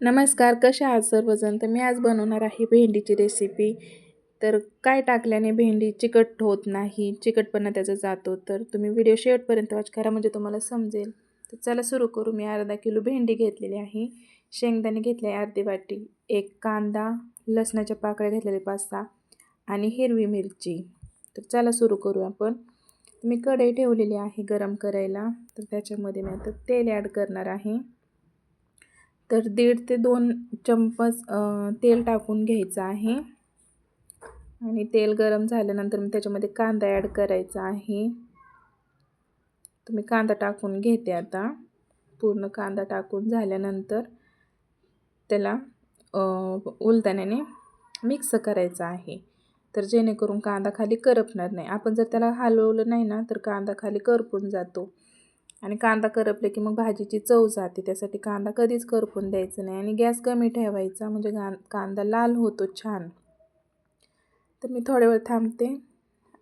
नमस्कार कसे आहात सर्वजण? तर मी आज बनवणार आहे भेंडीची रेसिपी तर काय टाकल्याने भेंडी चिकट होत नाही चिकटपणा त्याचा जातो. तर तुम्ही व्हिडिओ शेवटपर्यंत वाच करा म्हणजे तुम्हाला समजेल. तर चला सुरू करू. मी अर्धा किलो भेंडी घेतलेली आहे. शेंगदाणे घेतले अर्धी वाटी एक कांदा लसणाच्या पाकळ्या घेतलेले पाच सहा आणि हिरवी मिरची. तर चला सुरू करू आपण. मी कढई ठेवलेली आहे गरम करायला. तर त्याच्यामध्ये मी आता तेल ॲड करणार आहे. तर दीड ते दोन चम्मच तेल टाकून घ्यायचं आहे. आणि तेल गरम झाल्यानंतर मी त्याच्यामध्ये कांदा ॲड करायचा आहे. तुम्ही कांदा टाकून घेते आता. पूर्ण कांदा टाकून झाल्यानंतर त्याला उलताण्याने मिक्स करायचं आहे. तर जेणेकरून कांदा खाली करपणार नाही. आपण जर त्याला हलवलं नाही ना तर कांदा खाली करपून जातो. आणि कांदा करपले की मग भाजीची चव जाते. त्यासाठी कांदा कधीच करपून द्यायचं नाही आणि गॅस कमी ठेवायचा म्हणजे कांदा लाल होतो छान. तर मी थोड्या वेळ थांबते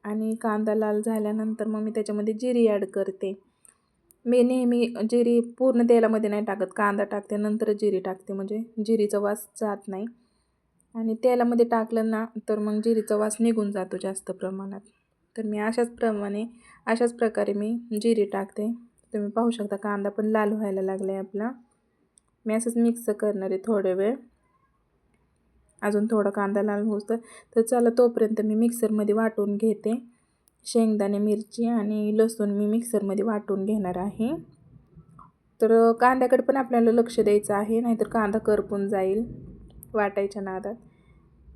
आणि कांदा लाल झाल्यानंतर मग मी त्याच्यामध्ये जिरी ॲड करते. मी नेहमी जिरी पूर्ण तेलामध्ये नाही टाकत कांदा टाकते नंतर जिरी टाकते म्हणजे जिरीचा वास जात नाही. आणि तेलामध्ये टाकलं ना तर मग जिरीचा वास निघून जातो जास्त प्रमाणात. तर मी अशाच प्रमाणे अशाच प्रकारे मी जिरी टाकते. तुम्ही पाहू शकता कांदा पण लाल व्हायला लागला आहे आपला. मी असंच मिक्स करणार आहे थोडे वेळ. अजून थोडा कांदा लाल होतं तर चला तोपर्यंत मी मिक्सरमध्ये वाटून घेते. शेंगदाणे मिरची आणि लसूण मी मिक्सरमध्ये वाटून घेणार आहे. तर कांद्याकडे पण आपल्याला लक्ष द्यायचं आहे नाहीतर कांदा करपून जाईल वाटायच्या नादात.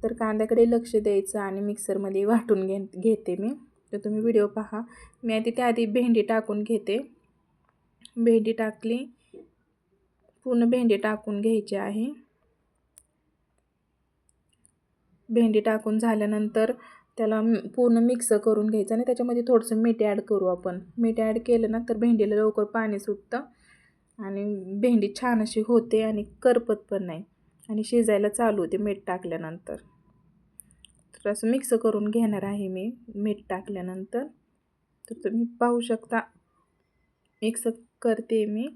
तर कांद्याकडे लक्ष द्यायचं आणि मिक्सरमध्ये वाटून घे घेते मी. तर तुम्ही व्हिडिओ पहा. मी आधी त्याआधी भेंडी टाकून घेते. भेंडी टाकली. पूर्ण भेंडी टाकून घ्यायची आहे. भेंडी टाकून झाल्यानंतर त्याला पूर्ण मिक्स करून घ्यायचं आणि त्याच्यामध्ये थोडंसं मीठ ॲड करू आपण. मीठ ॲड केलं ना तर भेंडीला लवकर पाणी सुटतं आणि भेंडी छान अशी होते आणि करपत पण नाही आणि शिजायला चालू होते मीठ टाकल्यानंतर. तर असं मिक्स करून घेणार आहे मी मीठ टाकल्यानंतर. तर तुम्ही पाहू शकता मिक्स करते मी.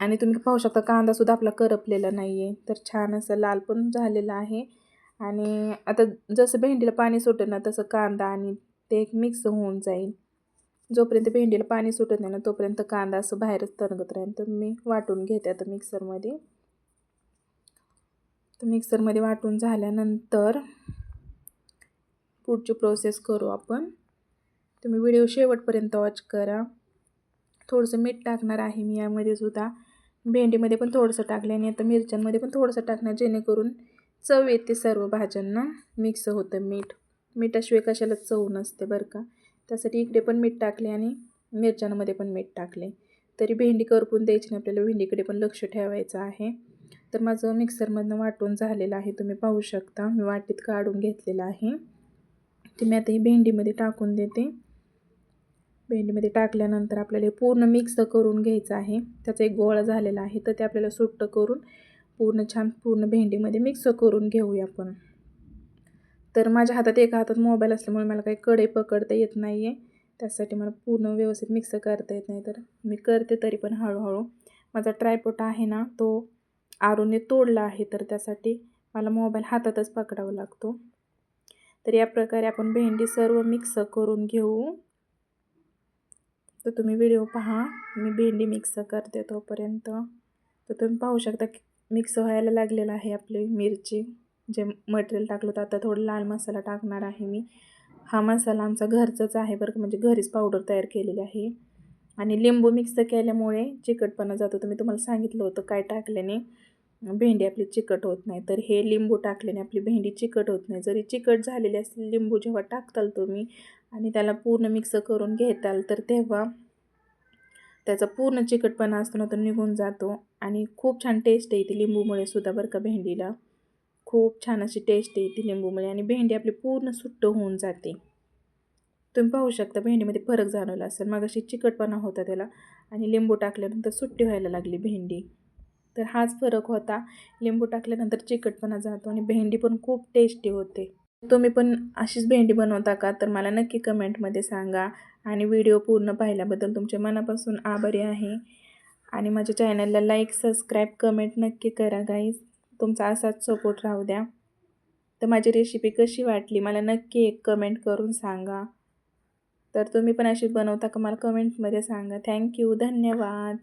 आणि तुम्ही पाहू शकता कांदासुद्धा आपला करपलेला नाही आहे तर छान असं लाल पण झालेलं आहे. आणि आता जसं भेंडीला पाणी सुटेल ना तसं कांदा आणि ते एक मिक्स होऊन जाईल. जोपर्यंत भेंडीला पाणी सुटत नाही ना तोपर्यंत कांदा असं बाहेरच तरंगत राहील. तर मी वाटून घेते आता मिक्सरमध्ये तर मिक्सरमध्ये वाटून झाल्यानंतर पुढची प्रोसेस करू आपण. तुम्ही व्हिडिओ शेवटपर्यंत वॉच करा. थोडंसं मीठ टाकणार आहे मी यामध्ये सुद्धा. भेंडीमध्ये पण थोडंसं टाकलं आणि आता मिरच्यांमध्ये पण थोडंसं टाकणार जेणेकरून चव येते सर्व भाज्यांना. मिक्स होतं मीठ. मिठाशिवाय कशाला चव नसते बरं का. त्यासाठी इकडे पण मीठ टाकले आणि मिरच्यांमध्ये पण मीठ टाकले तरी भेंडी करपून द्यायची नाही आपल्याला भेंडीकडे पण लक्ष ठेवायचं आहे. तर माझं मिक्सरमधनं वाटून झालेलं आहे तुम्ही पाहू शकता. मी वाटीत काढून घेतलेलं आहे. ते मी आता ही भेंडीमध्ये टाकून देते. भेंडीमध्ये टाकल्यानंतर आपल्याला हे पूर्ण मिक्स करून घ्यायचं आहे. त्याचा एक गोळा झालेला आहे तर ते आपल्याला सुट्ट करून पूर्ण छान पूर्ण भेंडीमध्ये मिक्स करून घेऊया आपण. तर माझ्या हातात एका हातात मोबाईल असल्यामुळे मला काही कडे पकडता येत नाही आहे त्यासाठी मला पूर्ण व्यवस्थित मिक्स करता येत नाही. तर मी करते तरी पण हळूहळू. माझा ट्रायपोट आहे ना तो आरूने तोडला आहे तर त्यासाठी मला मोबाईल हातातच पकडावा लागतो. तर या प्रकारे आपण भेंडी सर्व मिक्स करून घेऊ. तर तुम्ही व्हिडिओ पहा. मी भेंडी मिक्स करते तोपर्यंत. तर तुम्ही पाहू शकता की मिक्स व्हायला लागलेलं आहे आपली मिरची. जे मटेरियल टाकलं होतं आता थोडं लाल मसाला टाकणार आहे मी. हा मसाला आमचा घरचाच आहे बरं म्हणजे घरीच पावडर तयार केलेली आहे. आणि लिंबू मिक्स केल्यामुळे चिकटपणा जातो. तर मी तुम्हाला सांगितलं होतं काय टाकल्याने. भेंडी आपली चिकट होत नाही तर हे लिंबू टाकल्याने आपली भेंडी चिकट होत नाही. जरी चिकट झालेली असली लिंबू जेव्हा टाकताल तुम्ही आणि त्याला पूर्ण मिक्स करून घेताल तर तेव्हा त्याचा पूर्ण चिकटपणा असतो ना तर निघून जातो. आणि खूप छान टेस्ट येते लिंबूमुळे सुद्धा बरं का भेंडीला. खूप छान अशी टेस्ट येते लिंबूमुळे आणि भेंडी आपली पूर्ण सुट्ट होऊन जाते. तुम्ही पाहू शकता भेंडीमध्ये फरक जाणवला असेल. मग अशी चिकटपणा होता त्याला आणि लिंबू टाकल्यानंतर सुट्टी व्हायला लागली भेंडी. तर हाच फरक होता. लिंबू टाकल्यानंतर चिकटपणा जातो आणि भेंडी पण खूप टेस्टी होते. तुम्ही पण अशीच भेंडी बनवता का? तर मला नक्की कमेंटमध्ये सांगा. आणि व्हिडिओ पूर्ण पाहिल्याबद्दल तुमच्या मनापासून आभारी आहे. आणि माझ्या चॅनलला लाईक सबस्क्राईब कमेंट नक्की करा गाईज तुमचा असाच सपोर्ट राहू द्या. तर माझी रेसिपी कशी वाटली मला नक्की एक कमेंट करून सांगा. तर तुम्ही पण अशीच बनवता का? मला कमेंटमध्ये सांगा. थँक्यू धन्यवाद.